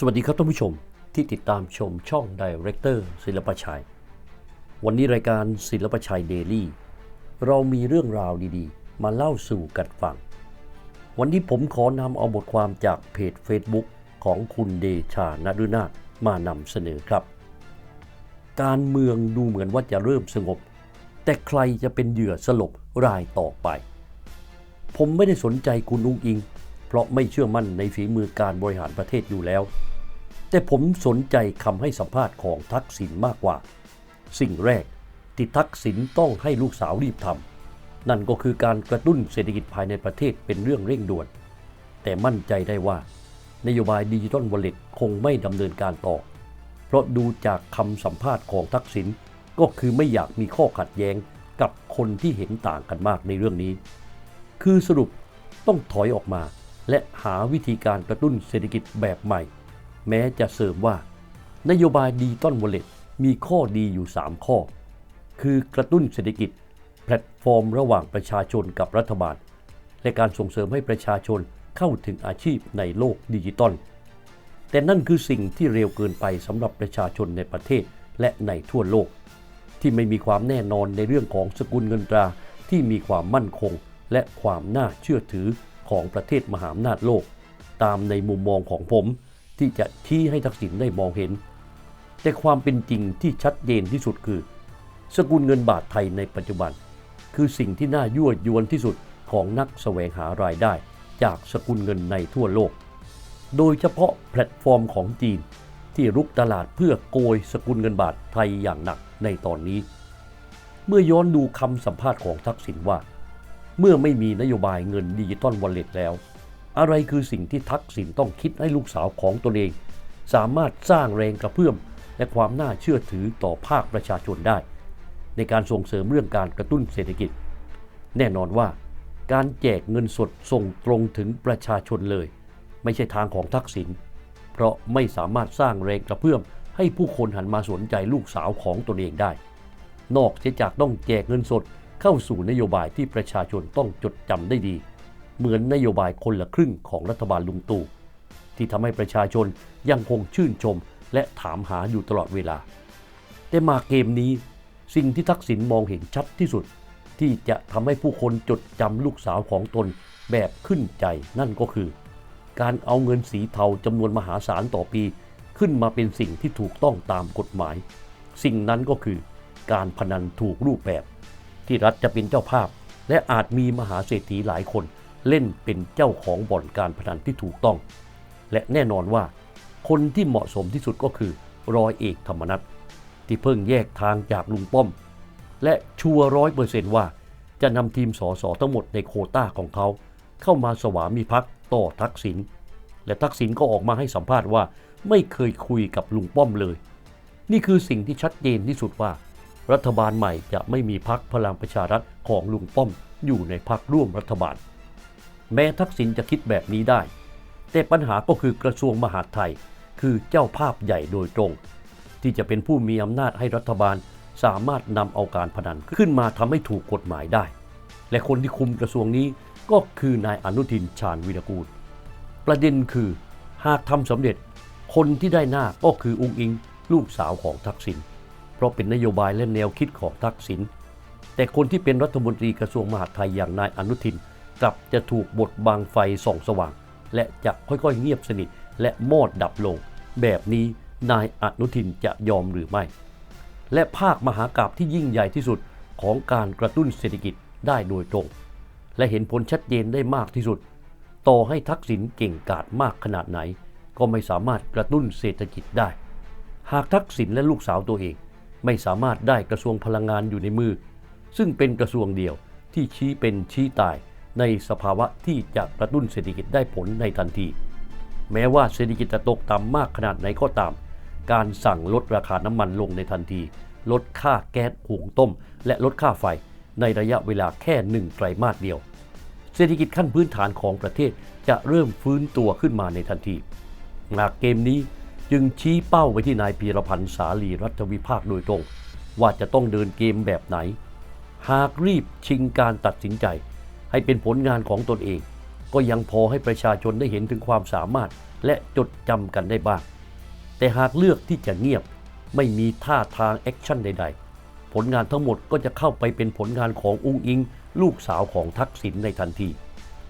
สวัสดีครับท่านผู้ชมที่ติดตามชมช่อง Director ศิลปชัย วันนี้รายการศิลปชัยเดลี่เรามีเรื่องราวดีๆ มาเล่าสู่กันฟัง วันนี้ผมขอนำเอาบทความจากเพจ Facebook ของคุณเดชานฤนาถมานำเสนอครับ การเมืองดูเหมือนว่าจะเริ่มสงบ แต่ใครจะเป็นเหยื่อสลบรายต่อไป ผมไม่ได้สนใจคุณอุ้งอิง เพราะไม่เชื่อมั่นในฝีมือการบริหารประเทศอยู่แล้ว แต่ผมสนใจคำให้สัมภาษณ์ของทักษิณมากกว่า สิ่งแรกที่ทักษิณต้องให้ลูกสาวรีบทำนั่นก็คือการกระตุ้นเศรษฐกิจภายในประเทศเป็นเรื่องเร่งด่วน แต่มั่นใจได้ว่านโยบายดิจิทัลวอลเล็ตคงไม่ดำเนินการต่อ เพราะดูจากคำสัมภาษณ์ของทักษิณก็คือไม่อยากมีข้อขัดแย้งกับคนที่เห็นต่างกันมากในเรื่องนี้ คือสรุปต้องถอยออกมา และหาวิธีการกระตุ้นเศรษฐกิจแบบใหม่ แม้จะเสริมว่า นโยบายดิจิตอลวอลเล็ตมีข้อดีอยู่ 3 ข้อ คือกระตุ้นเศรษฐกิจ แพลตฟอร์มระหว่างประชาชนกับรัฐบาล และการส่งเสริมให้ประชาชนเข้าถึงอาชีพในโลกดิจิตอลแต่นั่นคือสิ่งที่เร็วเกินไปสำหรับประชาชนในประเทศและในทั่วโลก ที่ไม่มีความแน่นอนในเรื่องของสกุลเงินตราที่มีความมั่นคงและความน่าเชื่อถือ ของประเทศมหาอำนาจโลก ตามในมุมมองของผมที่จะชี้ให้ทักษิณได้มองเห็น แต่ความเป็นจริงที่ชัดเจนที่สุดคือ สกุลเงินบาทไทยในปัจจุบัน คือสิ่งที่น่ายั่วยวนที่สุดของนักแสวงหารายได้ จากสกุลเงินในทั่วโลก โดยเฉพาะแพลตฟอร์มของจีน ที่รุกตลาดเพื่อโกยสกุลเงินบาทไทยอย่างหนักในตอนนี้ เมื่อย้อนดูคำสัมภาษณ์ของทักษิณว่า เมื่อไม่มีนโยบายเงินดิจิตอลวอลเล็ตแล้ว อะไรคือสิ่งที่ทักษิณต้องคิดให้ลูกสาวของตนเอง สามารถสร้างแรงกระเพื่อม และความน่าเชื่อถือต่อภาคประชาชนได้ ในการส่งเสริมเรื่องการกระตุ้นเศรษฐกิจ แน่นอนว่าการแจกเงินสดส่งตรงถึงประชาชนเลย ไม่ใช่ทางของทักษิณเพราะไม่สามารถสร้างแรงกระเพื่อม ให้ผู้คนหันมาสนใจลูกสาวของตนเองได้ นอกเสียจากต้องแจกเงินสด เข้าสู่นโยบายที่ประชาชนต้องจดจำได้ดี เหมือนนโยบายคนละครึ่งของรัฐบาลลุงตู่ที่ทำให้ประชาชนยังคงชื่นชมและถามหาอยู่ตลอดเวลา แต่มาเกมนี้สิ่งที่ทักษิณมองเห็นชัดที่สุด ที่จะทำให้ผู้คนจดจำลูกสาวของตนแบบขึ้นใจนั่นก็คือ การเอาเงินสีเทาจำนวนมหาศาลต่อปี ขึ้นมาเป็นสิ่งที่ถูกต้องตามกฎหมาย สิ่งนั้นก็คือการพนันถูกรูปแบบ ที่รัฐจะเป็นเจ้าภาพ และอาจมีมหาเศรษฐีหลายคนเล่นเป็นเจ้าของบ่อนการพนันที่ถูกต้อง และแน่นอนว่า คนที่เหมาะสมที่สุดก็คือร้อยเอกธรรมนัฐที่เพิ่งแยกทางจากลุงป้อม และชัวร้อยเปอร์เซนต์ว่า จะนำทีมสสทั้งหมดในโคต้าของเขา เข้ามาสวามีพักต่อทักษิณและทักษิณก็ออกมาให้สัมภาษณ์ว่า ไม่เคยคุยกับลุงป้อมเลย นี่คือสิ่งที่ชัดเจนที่สุดว่า รัฐบาลใหม่จะไม่มีพักพลังประชารัฐของลุงป้อมอยู่ในพักร่วมรัฐบาล แม้ทักษิณจะคิดแบบนี้ได้ แต่ปัญหาก็คือกระทรวงมหาดไทย คือเจ้าภาพใหญ่โดยตรง ที่จะเป็นผู้มีอำนาจให้รัฐบาลสามารถนำเอาการพนันขึ้นมาทำให้ถูกกฎหมายได้ และคนที่คุมกระทรวงนี้ก็คือนายอนุทินชาญวิรกูล ประเด็นคือหากทำสำเร็จคนที่ได้หน้าก็คืออุงอิง ลูกสาวของทักษิณ เพราะเป็นนโยบายและแนวคิดของทักษิณ แต่คนที่เป็นรัฐมนตรีกระทรวงมหาดไทยอย่างนายอนุทิน กลับจะถูกบดบังไฟส่องสว่าง และจะค่อยๆเงียบสนิทและมอดดับลง แบบนี้นายอนุทินจะยอมหรือไม่ และภาคมหากราบที่ยิ่งใหญ่ที่สุดของการกระตุ้นเศรษฐกิจได้โดยตรง และเห็นผลชัดเจนได้มากที่สุด ต่อให้ทักษิณเก่งกาจมากขนาดไหน ก็ไม่สามารถกระตุ้นเศรษฐกิจได้ หากทักษิณและลูกสาวตัวเอง ไม่สามารถได้กระทรวงพลังงานอยู่ในมือ ซึ่งเป็นกระทรวงเดียวที่ชี้เป็นชี้ตายในสภาวะที่จะกระตุ้นเศรษฐกิจได้ผลในทันที แม้ว่าเศรษฐกิจจะตกต่ำมากขนาดไหนก็ตาม การสั่งลดราคาน้ำมันลงในทันที ลดค่าแก๊สหุงต้ม และลดค่าไฟ ในระยะเวลาแค่หนึ่งไตรมาสเดียว เศรษฐกิจขั้นพื้นฐานของประเทศจะเริ่มฟื้นตัวขึ้นมาในทันที หากเกมนี้ จึงชี้เป้าไปที่นายพีรพันธ์สาลีรัฐวิภาคโดยตรง ว่าจะต้องเดินเกมแบบไหน หากรีบชิงการตัดสินใจ ให้เป็นผลงานของตนเอง ก็ยังพอให้ประชาชนได้เห็นถึงความสามารถและจดจำกันได้บ้าง แต่หากเลือกที่จะเงียบไม่มีท่าทางแอคชั่นใด ๆ ผลงานทั้งหมดก็จะเข้าไปเป็นผลงานของอุ้งอิง ลูกสาวของทักษิณในทันที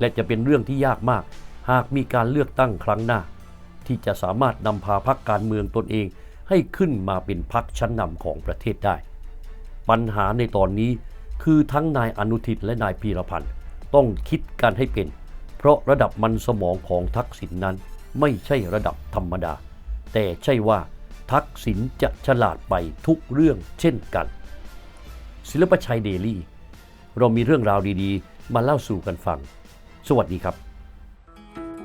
และจะเป็นเรื่องที่ยากมาก หากมีการเลือกตั้งครั้งหน้า ที่จะสามารถนำพาพรรคการเมืองตนเองให้ขึ้นมาเป็นพรรคชั้นนำของประเทศได้ ปัญหาในตอนนี้คือทั้งนายอนุทินและนายพีรพันธ์ต้องคิดกันให้เป็น เพราะระดับมันสมองของทักษิณนนั้นไม่ใช่ระดับธรรมดา แต่ใช่ว่าทักษิณจะฉลาดไปทุกเรื่องเช่นกัน ศิลปชัยเดลี่ เรามีเรื่องราวดีๆ มาเล่าสู่กันฟัง สวัสดีครับ